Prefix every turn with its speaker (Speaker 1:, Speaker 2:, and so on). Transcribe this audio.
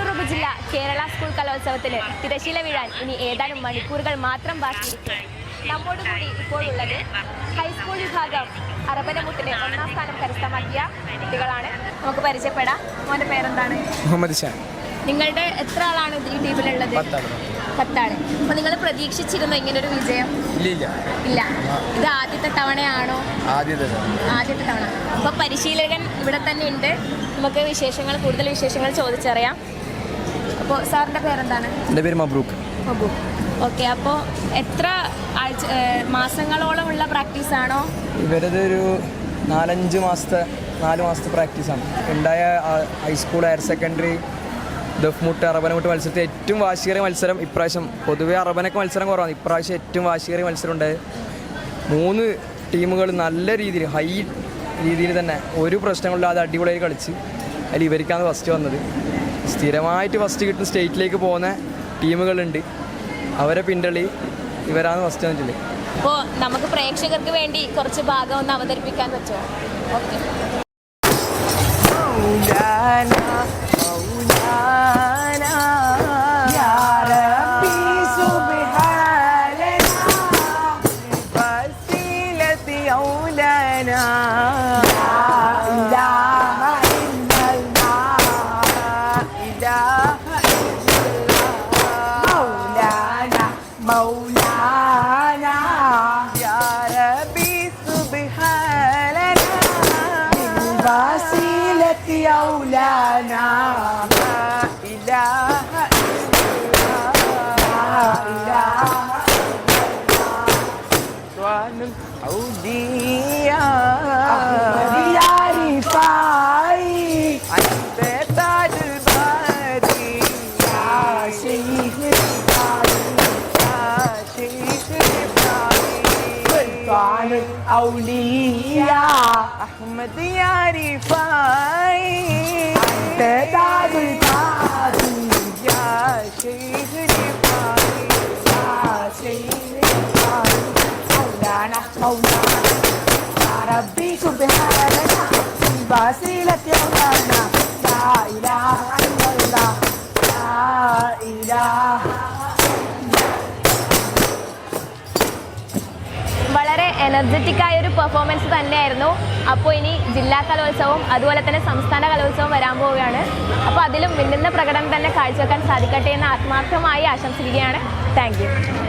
Speaker 1: കണ്ണൂർ ഉപജില്ല കേരള സ്കൂൾ കലോത്സവത്തിന് തിരശീല വീഴാൻ ഇനി ഏതാനും മണിക്കൂറുകൾ മാത്രം ബാക്കിയിരിക്കും. നമ്മോട് കൂടി ഇപ്പോഴുള്ളത് ഹൈസ്കൂൾ വിഭാഗം അറബനമുട്ടിന് ഒന്നാം സ്ഥാനം കരസ്ഥമാക്കിയ കുട്ടികളാണ്. നമുക്ക് പരിചയപ്പെടാം. മോന്റെ പേരെന്താണ്?
Speaker 2: മുഹമ്മദ് ഷാൻ.
Speaker 1: നിങ്ങളുടെ എത്ര ആളാണ് ഈ ടീമിലുള്ളത്?
Speaker 2: പത്താണ്
Speaker 1: അപ്പൊ നിങ്ങൾ പ്രതീക്ഷിച്ചിരുന്ന ഇങ്ങനെ ഒരു വിജയം?
Speaker 2: ഇല്ല
Speaker 1: ഇല്ല. ഇത് ആദ്യത്തെ തവണയാണോ?
Speaker 2: ആദ്യത്തെ
Speaker 1: ആദ്യത്തെ തവണ. അപ്പൊ പരിശീലകൻ ഇവിടെ തന്നെ ഉണ്ട്. നമുക്ക് വിശേഷങ്ങൾ കൂടുതൽ വിശേഷങ്ങൾ ചോദിച്ചറിയാം. അപ്പോൾ സാറിന്റെ പേരെന്താണ്?
Speaker 2: എന്റെ പേര് മബ്രൂക്ക്.
Speaker 1: ഓക്കെ അപ്പോൾ എത്ര ആഴ്ച ഏഹ് മാസങ്ങളോളം ഉള്ള പ്രാക്ടീസ് ആണോ?
Speaker 2: ഇവരത് ഒരു നാലഞ്ച് മാസത്തെ നാല് മാസത്തെ പ്രാക്ടീസ് ആണ്. ഉണ്ടായ ഹൈസ്കൂൾ ഹയർ സെക്കൻഡറി ദഫ്മുട്ട് അറബനമുട്ട് മത്സരത്തിൽ ഏറ്റവും വാശിയേറിയ മത്സരം ഇപ്രാവശ്യം. പൊതുവേ അറബനൊക്കെ മത്സരം കുറവാണ്. ഇപ്രാവശ്യം ഏറ്റവും വാശിയേറിയ മത്സരം ഉണ്ടായത് മൂന്ന് ടീമുകൾ നല്ല രീതിയിൽ ഹൈ രീതിയിൽ തന്നെ ഒരു പ്രശ്നങ്ങളില്ലാതെ അടിപൊളിയായി കളിച്ച്. അതിൽ ഇവർക്കാണ് ഫസ്റ്റ് വന്നത്. സ്ഥിരമായിട്ട് ഫസ്റ്റ് കിട്ടുന്ന സ്റ്റേറ്റിലേക്ക് പോകുന്ന ടീമുകളുണ്ട്. അവരെ പിന്തള്ളി ഇവരാണ് ഫസ്റ്റ് വന്നിട്ടുള്ളത്.
Speaker 1: അപ്പോൾ നമുക്ക് പ്രേക്ഷകർക്ക് വേണ്ടി കുറച്ച് ഭാഗം ഒന്ന് അവതരിപ്പിക്കാൻ പറ്റുമോ? ഓക്കെ
Speaker 3: مولانا يا ربي سبحاننا من وسيلة يولانا لا إله إلا لا إله إلا الله. سلطان الأولياء أحمد يا رفاعي. تاج القاضي يا شيخ رفاعي. يا شيخ رفاعي. مولانا مولانا. يا ربي سبحانك. بوسيلة مولانا. لا إله إلا الله. لا إله
Speaker 1: എനർജറ്റിക് ആയ ഒരു പെർഫോമൻസ് തന്നെയായിരുന്നു. അപ്പോൾ ഇനി ജില്ലാ കലോത്സവം അതുപോലെ തന്നെ സംസ്ഥാന കലോത്സവം വരാൻ പോവുകയാണ്. അപ്പോൾ അതിലും മിന്നുന്ന പ്രകടനം തന്നെ കാഴ്ചവെക്കാൻ സാധിക്കട്ടെ എന്ന് ആത്മാർത്ഥമായി ആശംസിക്കുകയാണ്. താങ്ക്